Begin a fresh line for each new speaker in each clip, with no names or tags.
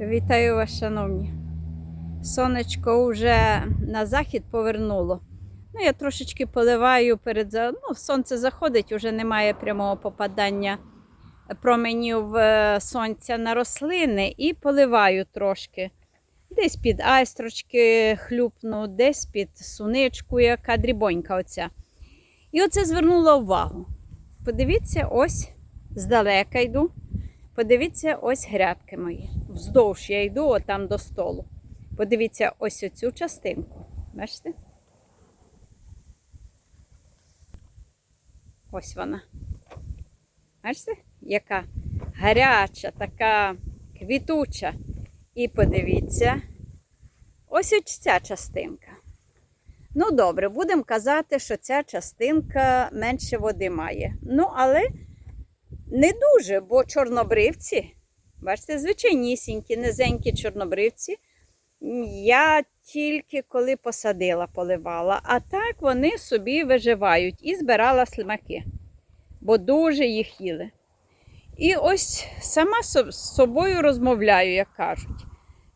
Вітаю вас, шановні. Сонечко вже на захід повернуло. Ну, я трошечки поливаю перед ну, сонце заходить, вже немає прямого попадання променів е, сонця на рослини і поливаю трошки. Десь під айстрочки хлюпну, десь під суничку, яка дрібонька оця. І оце звернула увагу. Подивіться, ось здалека йду. Подивіться, ось грядки мої. Вздовж я йду отам до столу. Подивіться ось оцю частинку. Бачите? Ось вона. Бачите, яка гаряча, така квітуча. І подивіться, ось ось ця частинка. Ну, добре, будемо казати, що ця частинка менше води має. Ну, але не дуже, бо чорнобривці, бачите, звичайнісінькі, низенькі чорнобривці. Я тільки коли посадила, поливала, а так вони собі виживають і збирала слимаки, бо дуже їх їли. І ось сама з собою розмовляю, як кажуть.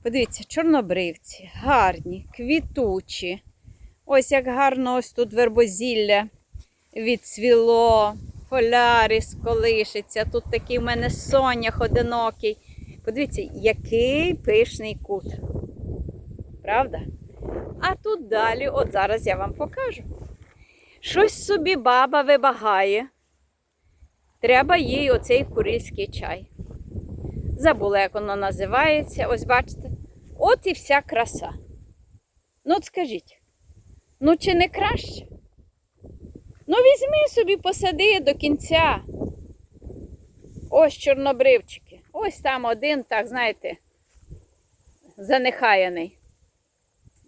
Подивіться, чорнобривці, гарні, квітучі. Ось як гарно ось тут вербозілля відцвіло, полярис колишиться. Тут такий в мене сонях одинокий. Подивіться, який пишний кут. Правда? А тут далі, от зараз я вам покажу. Щось собі баба вибагає. Треба їй оцей курильський чай. Забула, як воно називається. Ось бачите. От і вся краса. Ну, от скажіть, ну чи не краще? Ну, візьми собі, посади до кінця. Ось чорнобривчики. Ось там один, так, знаєте, занехаяний.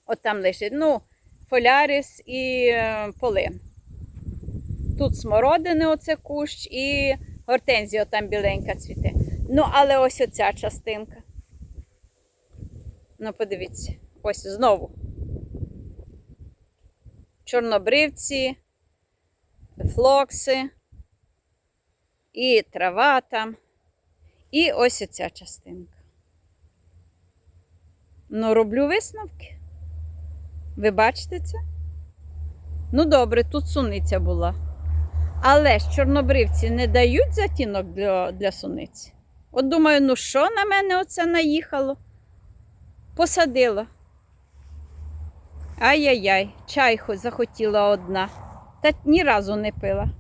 От там лежить. Ну, фолярис і е, полин. Тут смородини оце кущ і гортензія там біленька цвіте. Ну, але ось оця частинка. Ну, подивіться, ось знову. Чорнобривці, флокси, і трава там, і ось оця частинка. Ну, роблю висновки. Ви бачите це? Ну, добре, тут суниця була. Але ж чорнобривці не дають затінок для, для суниці. От думаю, ну що на мене оце наїхало? Посадила. Ай-яй-яй, чай захотіла одна. Та ні разу не пила.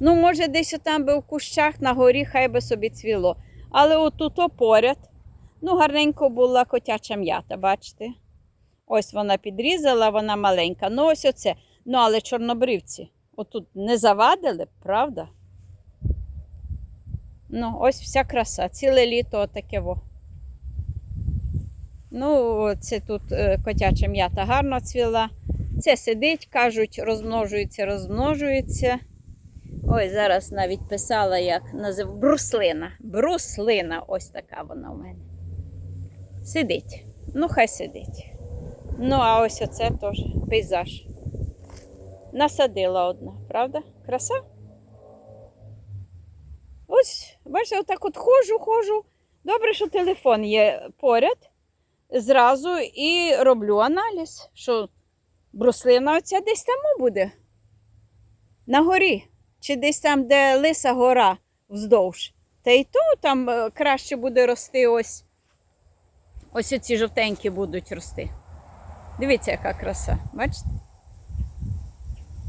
Ну, може, десь там би в кущах на горі хай би собі цвіло. Але отут поряд, ну, гарненько була котяча м'ята, бачите? Ось вона підрізала, вона маленька. Ну, ось оце. Ну, але чорнобривці отут не завадили, правда? Ну, ось вся краса. Ціле літо отаке во. Ну, це тут е, котяча м'ята гарно цвіла. Це сидить, кажуть, розмножується, розмножується. Ой, зараз навіть писала, як назив бруслина. Бруслина, ось така вона у мене. Сидить. Ну, хай сидить. Ну, а ось оце теж пейзаж. Насадила одна, правда? Краса? Ось, бачите, отак от ходжу, ходжу. Добре, що телефон є поряд. Зразу і роблю аналіз, що бруслина оця десь там буде. На горі. Чи десь там, де лиса гора вздовж. Та й то там е, краще буде рости ось. Ось оці жовтенькі будуть рости. Дивіться, яка краса, бачите?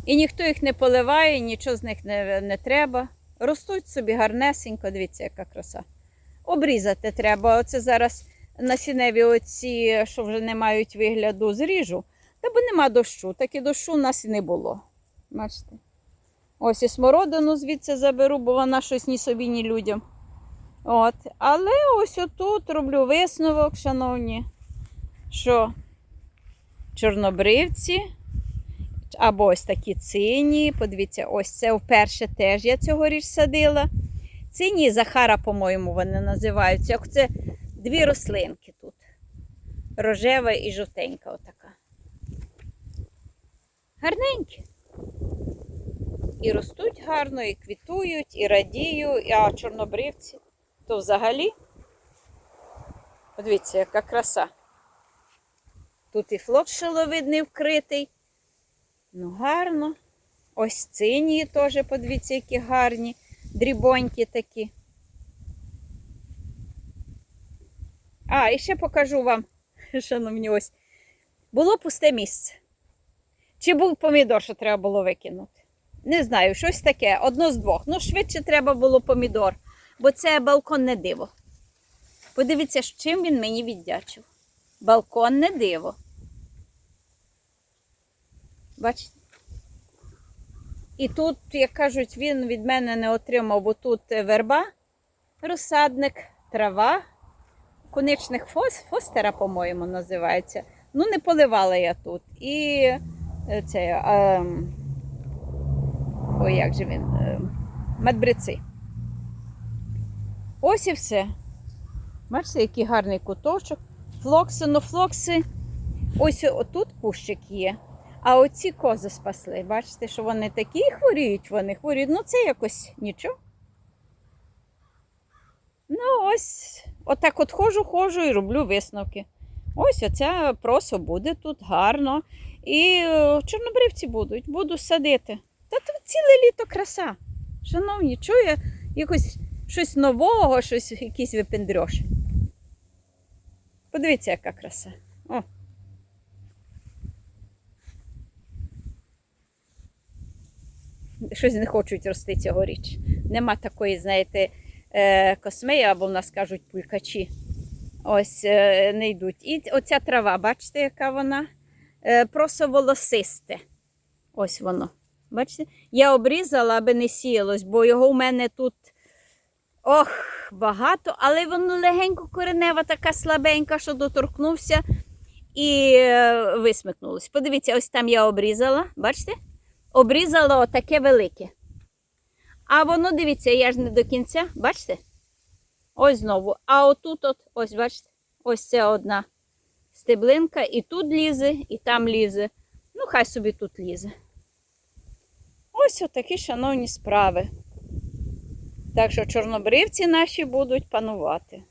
І ніхто їх не поливає, нічого з них не, не треба. Ростуть собі гарнесенько, дивіться, яка краса. Обрізати треба. Оце зараз насінневі оці, що вже не мають вигляду, зріжу. Та бо нема дощу, так і дощу у нас і не було. Бачите? Ось і смородину звідси заберу, бо вона щось ні собі, ні людям. От. Але ось отут роблю висновок, шановні, що чорнобривці або ось такі цині. Подивіться, ось це вперше теж я цьогоріч садила. Цині Захара, по-моєму, вони називаються. Це дві рослинки тут. Рожева і жовтенька отака. Гарненькі. І ростуть гарно, і квітують, і радію, а чорнобривці то взагалі Подивіться, яка краса. Тут і флок шиловидний вкритий. Ну, гарно. Ось цинії теж, подивіться, які гарні, дрібонькі такі. А, і ще покажу вам, шановні, ось. Було пусте місце. Чи був помідор, що треба було викинути? Не знаю, щось таке, одно з двох. Ну, швидше треба було помідор, бо це балконне диво. Подивіться, чим він мені віддячив. Балконне диво. Бачите? І тут, як кажуть, він від мене не отримав, бо тут верба, розсадник, трава, конечних фос, фостера, по-моєму, називається. Ну, не поливала я тут. І е, це, е, ой, як же він, е, медбрици. Ось і все. Бачите, який гарний куточок. Флокси, ну флокси. Ось отут кущик є. А оці кози спасли. Бачите, що вони такі і хворіють, вони хворіють. Ну, це якось нічого. Ну, ось, отак от ходжу, ходжу і роблю висновки. Ось оця просо буде тут гарно. І е, чорнобривці будуть, буду садити. Та тут ціле літо краса. Шановні, чую якось щось нового, щось якийсь випендрьош. Подивіться, яка краса. О. Щось не хочуть рости цьогоріч. Нема такої, знаєте, е, космеї, або в нас кажуть пулькачі. Ось е, не йдуть. І оця трава, бачите, яка вона? Е, Просто волосисте. Ось воно. Бачите? Я обрізала, аби не сіялось, бо його у мене тут ох, багато, але воно легенько коренева, така слабенька, що доторкнувся і е, висмикнулось. Подивіться, ось там я обрізала, бачите? Обрізала отаке велике. А воно, дивіться, я ж не до кінця, бачите? Ось знову. А отут, от, ось, бачите, ось це одна стеблинка, і тут лізе, і там лізе. Ну, хай собі тут лізе. Ось отакі, шановні справи. Так що чорнобривці наші будуть панувати.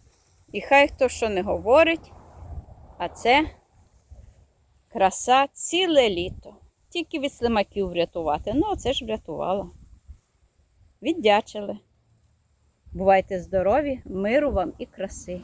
І хай хто що не говорить, а це краса ціле літо. Тільки від слимаків врятувати. Ну, це ж врятувала. Віддячили. Бувайте здорові, миру вам і краси.